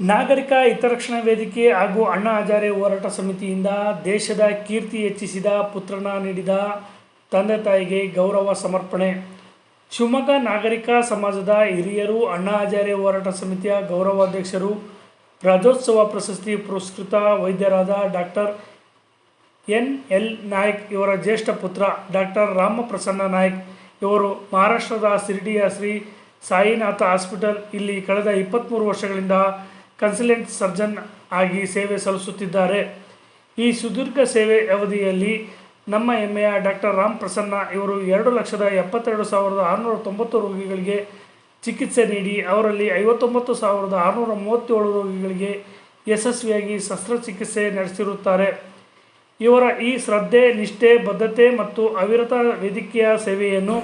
ನಾಗರಿಕ ಹಿತರಕ್ಷಣಾ ವೇದಿಕೆ ಹಾಗೂ ಅಣ್ಣಾ ಹಜಾರೆ ಹೋರಾಟ ಸಮಿತಿಯಿಂದ ದೇಶದ ಕೀರ್ತಿ ಹೆಚ್ಚಿಸಿದ ಪುತ್ರನ ನೀಡಿದ ತಂದೆ ತಾಯಿಗೆ ಗೌರವ ಸಮರ್ಪಣೆ. ಶಿವಮೊಗ್ಗ ನಾಗರಿಕ ಸಮಾಜದ ಹಿರಿಯರು, ಅಣ್ಣಾ ಹಜಾರೆ ಹೋರಾಟ ಸಮಿತಿಯ ಗೌರವಾಧ್ಯಕ್ಷರು ರಾಜ್ಯೋತ್ಸವ ಪ್ರಶಸ್ತಿ ಪುರಸ್ಕೃತ ವೈದ್ಯರಾದ ಡಾಕ್ಟರ್ ಎನ್. ಎಲ್. ನಾಯಕ್ ಇವರ ಜ್ಯೇಷ್ಠ ಪುತ್ರ ಡಾಕ್ಟರ್ ರಾಮಪ್ರಸನ್ನ ನಾಯಕ್ ಇವರು ಮಹಾರಾಷ್ಟ್ರದ ಶಿರ್ಡಿಯ ಶ್ರೀ ಸಾಯಿನಾಥ ಹಾಸ್ಪಿಟಲ್ ಇಲ್ಲಿ ಕಳೆದ ಇಪ್ಪತ್ತ್ಮೂರು ವರ್ಷಗಳಿಂದ ಕನ್ಸಲ್ಟೆಂಟ್ ಸರ್ಜನ್ ಆಗಿ ಸೇವೆ ಸಲ್ಲಿಸುತ್ತಿದ್ದಾರೆ. ಈ ಸುದೀರ್ಘ ಸೇವೆ ಅವಧಿಯಲ್ಲಿ ನಮ್ಮ ಹೆಮ್ಮೆಯ ಡಾಕ್ಟರ್ ರಾಮ್ ಪ್ರಸನ್ನ ಇವರು ಎರಡು ಲಕ್ಷದ ಎಪ್ಪತ್ತೆರಡು ಸಾವಿರದ ಆರುನೂರ ತೊಂಬತ್ತು ರೋಗಿಗಳಿಗೆ ಚಿಕಿತ್ಸೆ ನೀಡಿ, ಅವರಲ್ಲಿ ಐವತ್ತೊಂಬತ್ತು ಸಾವಿರದ ಆರುನೂರ ಮೂವತ್ತೇಳು ರೋಗಿಗಳಿಗೆ ಯಶಸ್ವಿಯಾಗಿ ಶಸ್ತ್ರಚಿಕಿತ್ಸೆ ನಡೆಸಿರುತ್ತಾರೆ. ಇವರ ಈ ಶ್ರದ್ಧೆ, ನಿಷ್ಠೆ, ಬದ್ಧತೆ ಮತ್ತು ಅವಿರತ ವೇದಿಕೆಯ ಸೇವೆಯನ್ನು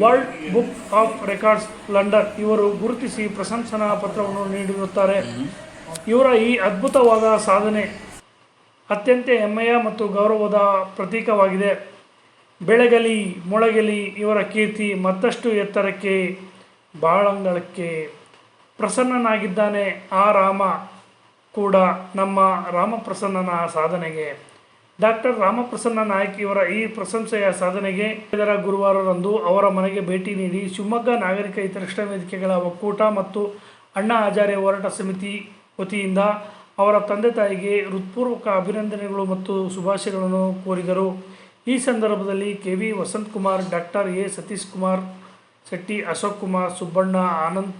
world book of records London ಇವರು ಗುರುತಿಸಿ ಪ್ರಶಂಸನಾ ಪತ್ರವನ್ನು ನೀಡಿರುತ್ತಾರೆ. ಇವರ ಈ ಅದ್ಭುತವಾದ ಸಾಧನೆ ಅತ್ಯಂತ ಹೆಮ್ಮೆಯ ಮತ್ತು ಗೌರವದ ಪ್ರತೀಕವಾಗಿದೆ. ಬೆಳಗಲಿ, ಮೊಳಗಲಿ ಇವರ ಕೀರ್ತಿ ಮತ್ತಷ್ಟು ಎತ್ತರಕ್ಕೆ, ಬಾಳಂಗಳಕ್ಕೆ ಪ್ರಸನ್ನನಾಗಿದ್ದಾನೆ ಆ ರಾಮ ಕೂಡ ನಮ್ಮ ರಾಮಪ್ರಸನ್ನನ ಸಾಧನೆಗೆ. ಡಾಕ್ಟರ್ ರಾಮಪ್ರಸನ್ನ ನಾಯಕ್ ಇವರ ಈ ಪ್ರಶಂಸೆಯ ಸಾಧನೆಗೆ ಇದರ ಗುರುವಾರರಂದು ಅವರ ಮನೆಗೆ ಭೇಟಿ ನೀಡಿ ಶಿವಮೊಗ್ಗ ನಾಗರಿಕ ಹಿತರಕ್ಷಣಾ ವೇದಿಕೆಗಳ ಒಕ್ಕೂಟ ಮತ್ತು ಅಣ್ಣಾ ಹಜಾರೆ ಹೋರಾಟ ಸಮಿತಿ ವತಿಯಿಂದ ಅವರ ತಂದೆ ತಾಯಿಗೆ ಹೃತ್ಪೂರ್ವಕ ಅಭಿನಂದನೆಗಳು ಮತ್ತು ಶುಭಾಶಯಗಳನ್ನು ಕೋರಿದರು. ಈ ಸಂದರ್ಭದಲ್ಲಿ K V Vasanthakumar, doctor A Satish Kumar Shetty Ashok Kumar Subbanna Anand,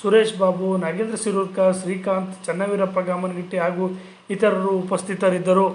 Suresh Babu, Nagendra Sirurkar Srikanth, Channaveerappa, Gamanagatti ಹಾಗೂ ಇತರರು ಉಪಸ್ಥಿತರಿದ್ದರು.